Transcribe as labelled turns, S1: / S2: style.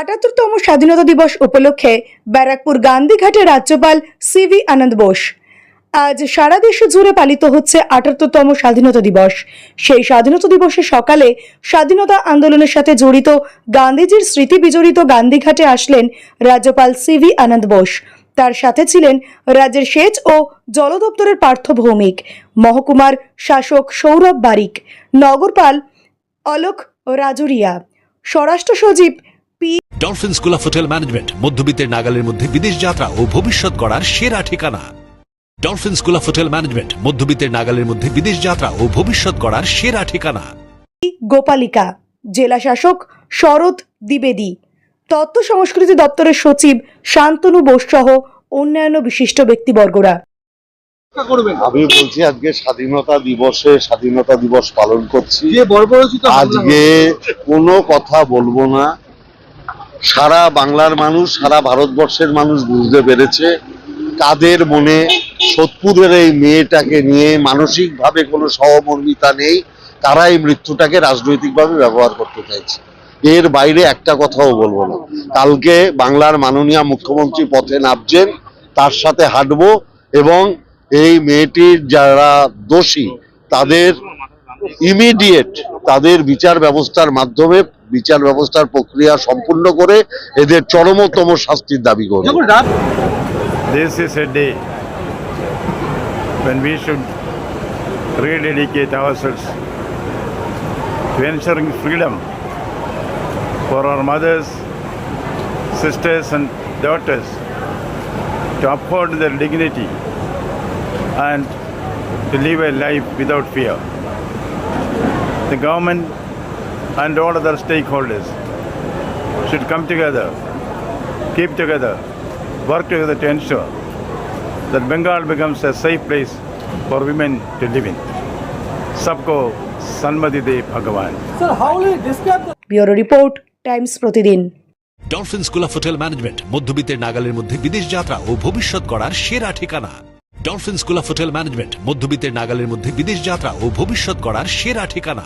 S1: আটাত্তরতম স্বাধীনতা দিবস উপলক্ষে ব্যারাকপুর গান্ধীঘাটে রাজ্যপাল সিভি আনন্দ বোস। আজ সারা দেশ জুড়ে পালিত হচ্ছে আটাত্তরতম স্বাধীনতা দিবস। সেই স্বাধীনতা দিবসে সকালে স্বাধীনতা আন্দোলনের সাথে জড়িত গান্ধীজির স্মৃতি বিজড়িত গান্ধীঘাটে আসলেন রাজ্যপাল সিভি আনন্দ বোস। তার সাথে ছিলেন রাজ্যের সেচ ও জল দপ্তরের পার্থ ভৌমিক, মহকুমার শাসক সৌরভ বারিক, নগরপাল অলোক রাজুরিয়া, স্বরাষ্ট্র সচিব P
S2: Dolphin School of Hotel Management মধ্যবিত্তের নাগালের মধ্যে বিদেশ যাত্রা ও ভবিষ্যৎ গড়ার সেরা ঠিকানা। Dolphin school of hotel management মধ্যবিত্তের নাগালের মধ্যে বিদেশ যাত্রা ও ভবিষ্যৎ গড়ার সেরা ঠিকানা।
S1: গোপালিকা জেলা শাসক শরৎ দ্বিবেদী। তথ্য সংস্কৃতি দপ্তরের সচিব শান্তনু বোস সহ অন্যান্য বিশিষ্ট ব্যক্তিবর্গরা।
S3: করবেন।
S4: আমি বলছি আজকে স্বাধীনতা দিবসে স্বাধীনতা দিবস পালন করছি। আজকে কোনো কথা বলব না। সারা বাংলার মানুষ, সারা ভারতবর্ষের মানুষ বুঝতে পেরেছে কাদের মনে সোদপুরের এই মেয়েটাকে নিয়ে মানসিকভাবে কোনো সহমর্মিতা নেই, তারা এই মৃত্যুটাকে রাজনৈতিকভাবে ব্যবহার করতে চাইছে। এর বাইরে একটা কথাও বলব না। কালকে বাংলার মাননীয় মুখ্যমন্ত্রী পথে নামছেন, তার সাথে হাঁটবো এবং এই মেয়েটির যারা দোষী, তাদের ইমিডিয়েট তাদের বিচার ব্যবস্থার মাধ্যমে বিচার ব্যবস্থার প্রক্রিয়া সম্পূর্ণ করে এদের চরমতম শাস্তির দাবি
S5: This is a day when we should rededicate ourselves to ensuring freedom for our mothers, sisters, and daughters to uphold their dignity and to live a life without fear. The government and all other stakeholders should come together, keep together, work together to ensure that Bengal becomes a safe place for women to live in. सबको सन्मति दे भगवान
S3: sir how will describe
S1: bureau report Times Pratidin
S2: Dolphin School of Hotel Management মধ্যবিত্তের নাগালের মধ্যে বিদেশ যাত্রা ও ভবিষ্যৎ গড়ার সেরা ঠিকানা Dolphin School of Hotel Management মধ্যবিত্তের নাগালের মধ্যে বিদেশ যাত্রা ও ভবিষ্যৎ গড়ার সেরা ঠিকানা